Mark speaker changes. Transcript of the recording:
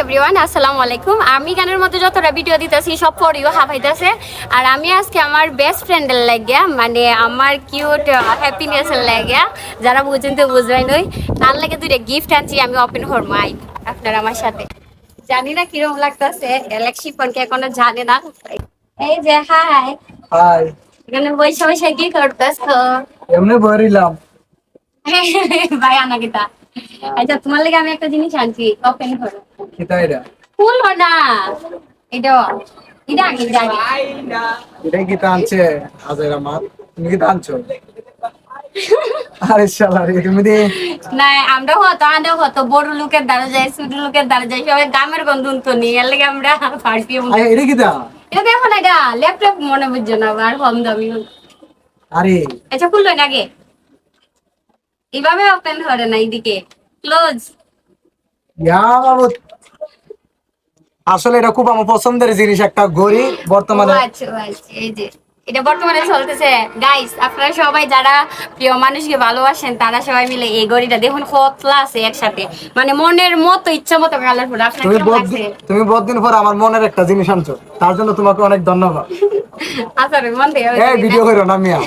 Speaker 1: Everyone আসসালামু আলাইকুম। আমি গানের মধ্যে যতটা ভিডিও দিতেছি সব পরিও হাফাইতেছে আর আমি আজকে আমার বেস্ট ফ্রেন্ডের লাগিয়া মানে আমার কিউট হ্যাপিনেসের লাগিয়া যারা বুঝেন তো বুঝবেন ওই তার লাগে দুইটা গিফট আনছি আমি ওপেন করব আই আপনার আমার সাথে। জানি না কীরকম লাগতেছে এলেক্সি ফোনকে এখনও জানে না। এই যে হাই
Speaker 2: হাই
Speaker 1: এখানে বসে বসে কি করতেছ?
Speaker 2: এমনি ভরিলাম
Speaker 1: ভাই আনা কিতা? আচ্ছা তোমার লাগে আমি একটা জিনিস আনছি। ওপেন করো
Speaker 2: এটা।
Speaker 1: ফুল না এটা এটা আগে।
Speaker 2: এটাই কিতা আনছে? আজের আমার। তুমি কিতা আনছো? আরে শালা রে তুমি দি
Speaker 1: না আমরা হতো বড় লোকের দ্বারা যায় ছোট লোকের দ্বারা যায় সবাই গ্রামের গন্ধ তো নেই এর লাগে আমরা
Speaker 2: আরে এটা কিতা
Speaker 1: এটা? দেখো না এটা ল্যাপটপ মনে বুঝছ না আর কম দামি।
Speaker 2: আরে।
Speaker 1: আচ্ছা খুললো না আগে। এইভাবে ওপেন করে না এইদিকে ক্লোজ
Speaker 2: আসলে এটা খুব আমার পছন্দের জিনিস একটা ঘড়ি। বর্তমানে
Speaker 1: আচ্ছা আচ্ছা এই যে। এটা বর্তমানে চলতেছে। গাইস আপনারা সবাই যারা প্রিয় মানুষকে ভালোবাসেন তারা সবাই মিলে এই গড়িটা দেখুন কতলা আছে একসাথে। মানে মনের মতো ইচ্ছা মতো কালারফুল আপনার
Speaker 2: তুমি তুমি বহুদিন পর আমার মনের একটা জিনিস আনছো। তার জন্য তোমাকে অনেক ধন্যবাদ।
Speaker 1: আচ্ছা মন থেকে
Speaker 2: এই ভিডিও করো না মিয়া।